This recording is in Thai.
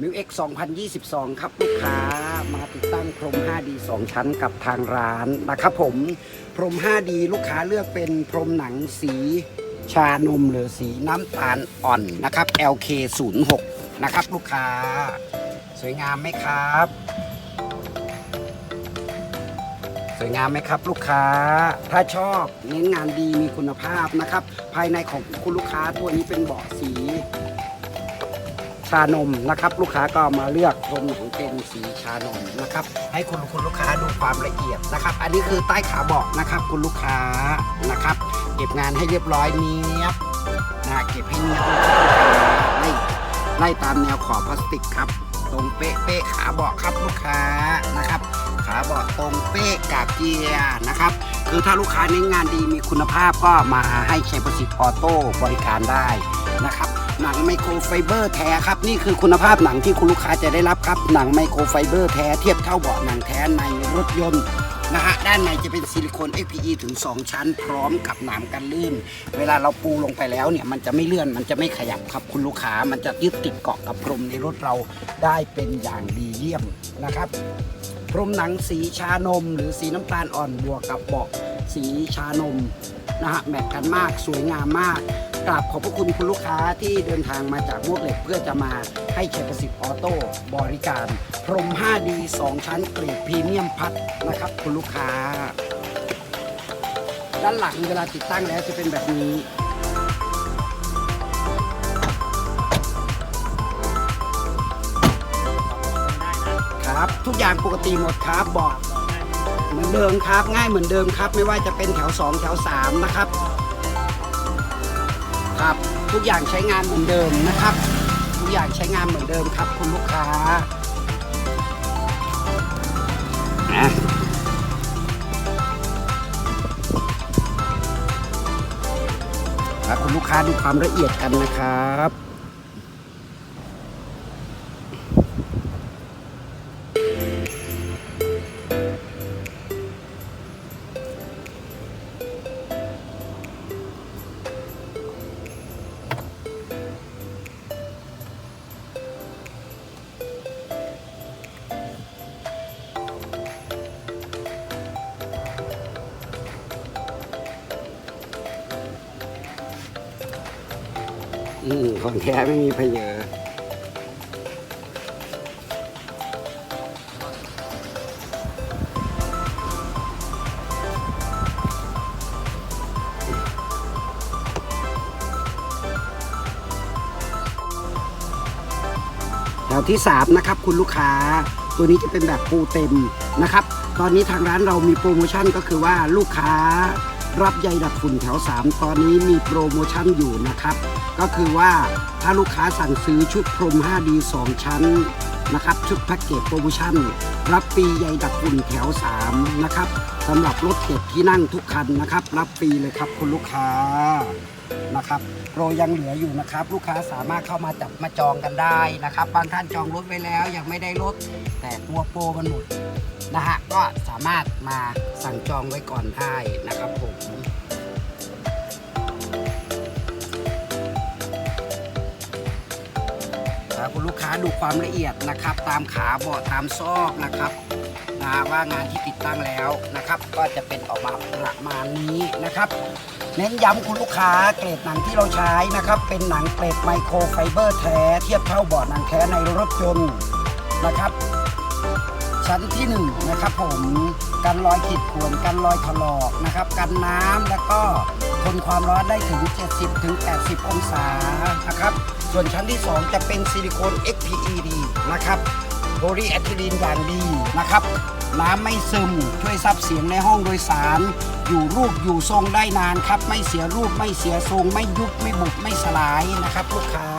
มิวเอ็ก2022 ครับลูกค้ามาติดตั้งพรม 5D 2 ชั้นกับทางร้านนะครับผม พรม 5D ลูกค้าเลือกเป็นพรมหนังสีชานมหรือสีน้ำตาลอ่อนนะครับ LK 0 6นะครับลูกค้า สวยงามไหมครับ สวยงามไหมครับลูกค้า ถ้าชอบเน้นงานดีมีคุณภาพนะครับ ภายในของคุณลูกค้าตัวนี้เป็นเบาะสี ชานมนะครับ ลูกค้าก็มาเลือกพรมหนังเป็นสีชานมนะครับ ให้คุณคุณลูกค้าดูความละเอียดนะครับ อันนี้คือใต้ขาเบาะนะครับ คุณลูกค้านะครับ เก็บงานให้เรียบร้อยเนี้ยบนะเก็บให้เนี้ยบไล่ไล่ตามแนวขอบพลาสติกครับ ตรงเป๊ะเป๊ะขาเบาะครับลูกค้านะครับ ขาเบาะตรงเป๊ะกาบเกียร์นะครับคือถ้าลูกค้าเน้นงานดีมีคุณภาพก็มาให้ชัยประสิทธิ์ออโต้บริการได้นะครับ หนังไมโครไฟเบอร์แท้ครับ นี่คือคุณภาพหนังที่คุณลูกค้าจะได้รับครับหนังไมโครไฟเบอร์แท้เทียบเท่าเบาะหนังแท้ในรถยนต์นะฮะด้านในจะเป็นซิลิโคน FPE ถึง 2 ชั้น พร้อมกับหนามกันลื่น เวลาเราปูลงไปแล้วเนี่ยมันจะไม่เลื่อนมันจะไม่ขยับครับคุณลูกค้ามันจะยึดติดเกาะกับพรมในรถเราได้เป็นอย่างดีเยี่ยมนะครับพรมหนังสีชานม หรือสีน้ำตาลอ่อนบวกกับเบาะสีชานมนะฮะแมทกันมากสวยงามมาก กราบขอบพระคุณคุณลูกค้าที่เดินทางมาจากมวกเหล็กเพื่อจะมาให้ชัยประสิทธิ์ออโต้บริการ พรม 5D 2 ชั้นเกรดพรีเมียมพัดนะครับ คุณลูกค้า ด้านหลังเวลาติดตั้งแล้วจะเป็นแบบนี้ครับทุกอย่างปกติหมดครับบอกเหมือนเดิมครับ ง่ายเหมือนเดิมครับ ไม่ว่าจะเป็นแถว 2 แถว 3 นะครับ ครับ ทุกอย่างใช้งานเหมือนเดิมนะครับ ทุกอย่างใช้งานเหมือนเดิมครับ คุณลูกค้านะครับคุณลูกค้าดูความละเอียดกันนะครับ อืมของแท้ไม่มีเพเยอแถวที่ 3 นะครับคุณลูกค้า ตัวนี้จะเป็นแบบปูเต็มนะครับ ตอนนี้ทางร้านเรามีโปรโมชั่นก็คือว่าลูกค้ารับใยดับฝุ่นแถว 3 ตอนนี้มีโปรโมชั่นอยู่นะครับ ก็คือว่าถ้าลูกค้าสั่งซื้อชุดพรม 5D 2 ชั้นนะครับชุดแพ็กเกจโปรโมชั่น รับฟรีใยดับฝุ่นแถว 3 นะครับสำหรับรถเก็บที่นั่งทุกคันนะครับ รับฟรีเลยครับคุณลูกค้านะครับโปรยังเหลืออยู่นะครับ ลูกค้าสามารถเข้ามาจับมาจองกันได้นะครับ บางท่านจองรถไว้แล้วยังไม่ได้รถ แต่กลัวโปรมันหมดนะฮะก็สามารถมาสั่งจองไว้ก่อนได้นะครับผม ดูความละเอียดนะครับ ตามขาเบาะตามซอกนะครับนะว่างานที่ติดตั้งแล้วนะครับ ก็จะเป็นออกมาประมาณนี้นะครับ เน้นย้ำคุณลูกค้าเกรดหนังที่เราใช้นะครับ เป็นหนังเกรดไมโครไฟเบอร์แท้เทียบเท่าเบาะหนังแท้ในรถยนต์นะครับ ชั้นที่1นะครับผมกันรอยขีดข่วนกันรอยถลอกนะครับ กันน้ำแล้วก็ ทนความร้อนได้ถึง 70ถึง80 องศานะครับ ส่วนชั้นที่ 2 จะเป็นซิลิโคน XPED นะครับโพลีแอทิลีนอย่างดีนะครับ น้ำไม่ซึมช่วยซับเสียงในห้องโดยสาร อยู่รูปอยู่ทรงได้นานครับ ไม่เสียรูปไม่เสียทรง ไม่ยุบไม่บุบไม่สลายนะครับ ลูกค้า